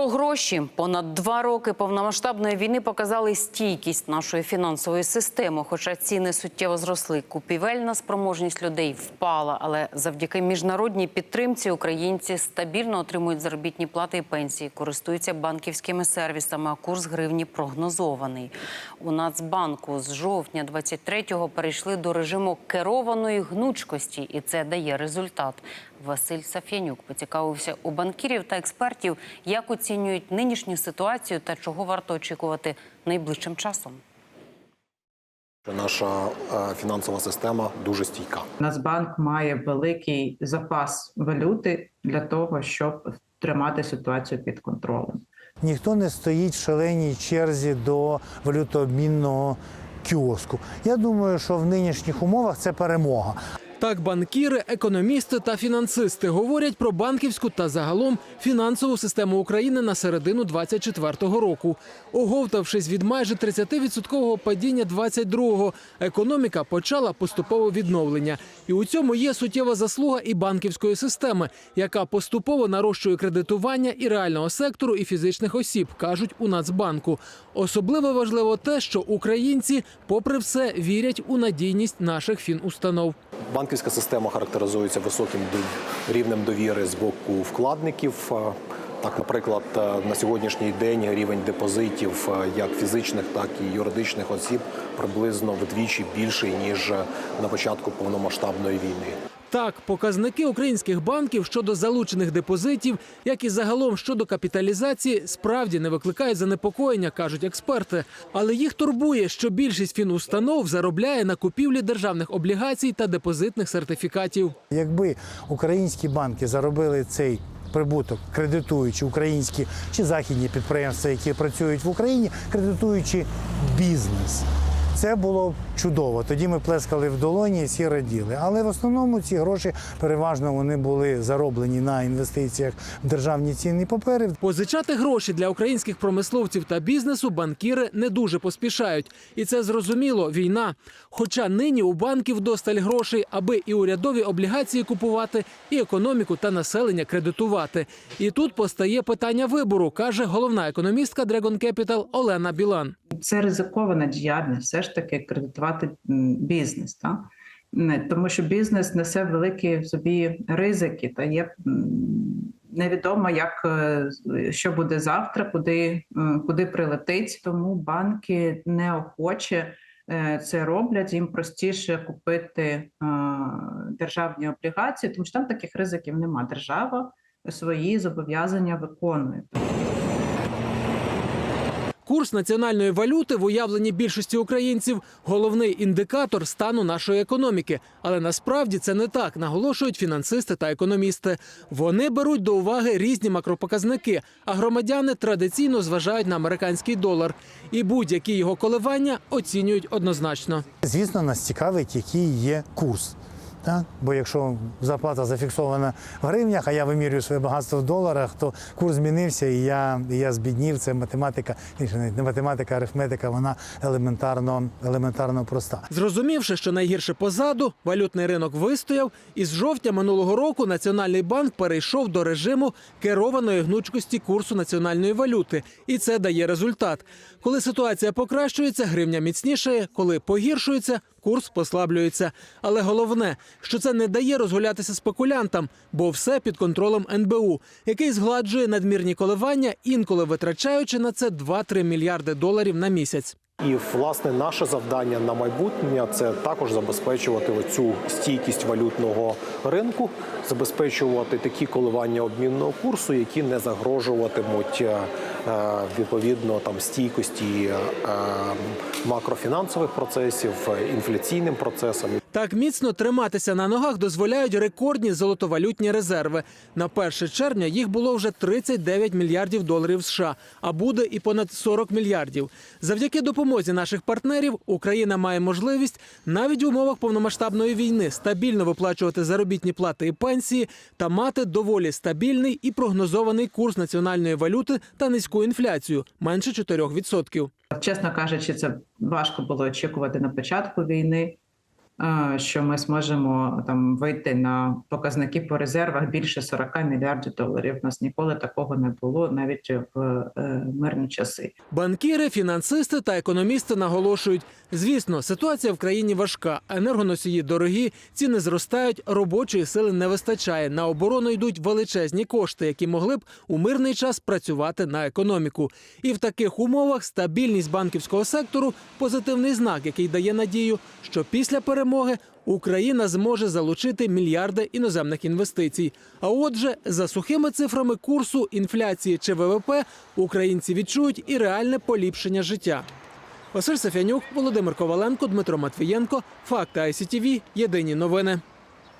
Про гроші понад два роки повномасштабної війни показали стійкість нашої фінансової системи. Хоча ціни суттєво зросли, купівельна спроможність людей впала. Але завдяки міжнародній підтримці українці стабільно отримують заробітні плати і пенсії, користуються банківськими сервісами. А курс гривні прогнозований. У Нацбанку з жовтня 23-го перейшли до режиму керованої гнучкості, і це дає результат. Василь Саф'янюк поцікавився у банкірів та експертів, як оцінюють нинішню ситуацію та чого варто очікувати найближчим часом. Наша е, фінансова система дуже стійка. Нацбанк має великий запас валюти для того, щоб тримати ситуацію під контролем. Ніхто не стоїть в шаленій черзі до валютообмінного кіоску. Я думаю, що в нинішніх умовах це перемога. Так, банкіри, економісти та фінансисти говорять про банківську та загалом фінансову систему України на середину 24-го року. Оговтавшись від майже 30-відсоткового падіння 22-го, економіка почала поступове відновлення. І у цьому є суттєва заслуга і банківської системи, яка поступово нарощує кредитування і реального сектору, і фізичних осіб, кажуть у Нацбанку. Особливо важливо те, що українці, попри все, вірять у надійність наших фінустанов. Банківська система характеризується високим рівнем довіри з боку вкладників. Е, Так, наприклад, е, на сьогоднішній день рівень депозитів е, як фізичних, так і юридичних осіб приблизно вдвічі більший ніж на початку повномасштабної війни. Так, показники українських банків щодо залучених депозитів, як і загалом щодо капіталізації, справді не викликають занепокоєння, кажуть експерти. Але їх турбує, що більшість фінустанов заробляє на купівлі державних облігацій та депозитних сертифікатів. Якби українські банки заробили цей прибуток, кредитуючи українські чи західні підприємства, які працюють в Україні, кредитуючи бізнес. Це було чудово. Тоді ми плескали в долоні і всі раділи. Але в основному ці гроші переважно вони були зароблені на інвестиціях в державні цінні папери. Позичати гроші для українських промисловців та бізнесу банкіри не дуже поспішають, і це зрозуміло. Війна. Хоча нині у банків досталь грошей, аби і урядові облігації купувати, і економіку та населення кредитувати. І тут постає питання вибору, каже головна економістка Dragon Capital Олена Білан. Це ризикована діяльність, все ж таки кредитувати бізнес. Та? Не, Тому що бізнес несе великі в собі ризики, та є невідомо, як е, що буде завтра, куди, е, куди прилетить. Тому банки неохоче е, це роблять. Їм простіше купити державні облігації, тому що там таких ризиків немає. Держава свої зобов'язання виконує. Курс національної валюти в уявленні більшості українців головний індикатор стану нашої економіки. Але насправді це не так, наголошують фінансисти та економісти. Вони беруть до уваги різні макропоказники, а громадяни традиційно зважають на американський долар. І будь-які його коливання оцінюють однозначно. Звісно, нас цікавить, який є курс. Так? Бо якщо зарплата зафіксована в гривнях, а я вимірюю своє багатство в доларах, то курс змінився і я, і я збіднів. Це математика, не математика, а арифметика, вона елементарно, елементарно проста. Зрозумівши, що найгірше позаду, валютний ринок вистояв, і з жовтня минулого року Національний банк перейшов до режиму керованої гнучкості курсу національної валюти, і це дає результат. Коли ситуація покращується, гривня міцнішає, коли погіршується, курс послаблюється. Але головне, що це не дає розгулятися спекулянтам, бо все під контролем НБУ, який згладжує надмірні коливання, інколи витрачаючи на це 2-3 мільярди доларів на місяць. І власне наше завдання на майбутнє це також забезпечувати цю стійкість валютного ринку, забезпечувати такі коливання обмінного курсу, які не загрожуватимуть е, е, відповідно там стійкості е, макрофінансових процесів, інфляційним процесам. Так міцно триматися на ногах дозволяють рекордні золотовалютні резерви. На 1 червня їх було вже 39 мільярдів доларів США, а буде і понад 40 мільярдів. Завдяки допомозі наших партнерів Україна має можливість навіть в умовах повномасштабної війни стабільно виплачувати заробітні плати і пенсії та мати доволі стабільний і прогнозований курс національної валюти та низьку інфляцію менше 4%. Чесно кажучи, це важко було очікувати на початку війни. Що ми зможемо там вийти на показники по резервах більше 40 мільярдів доларів. У нас ніколи такого не було навіть в е, мирні часи. Банкіри, фінансисти та економісти наголошують: звісно, ситуація в країні важка, енергоносії дорогі, ціни зростають, робочої сили не вистачає. На оборону йдуть величезні кошти, які могли б у мирний час працювати на економіку. І в таких умовах стабільність банківського сектору позитивний знак, який дає надію, що після перемоги Україна зможе залучити мільярди іноземних інвестицій. А отже, за сухими цифрами курсу, інфляції чи ВВП українці відчують і реальне поліпшення життя. Василь Сафянюк, Володимир Коваленко, Дмитро Матвієнко. Факти ICTV. Єдині новини.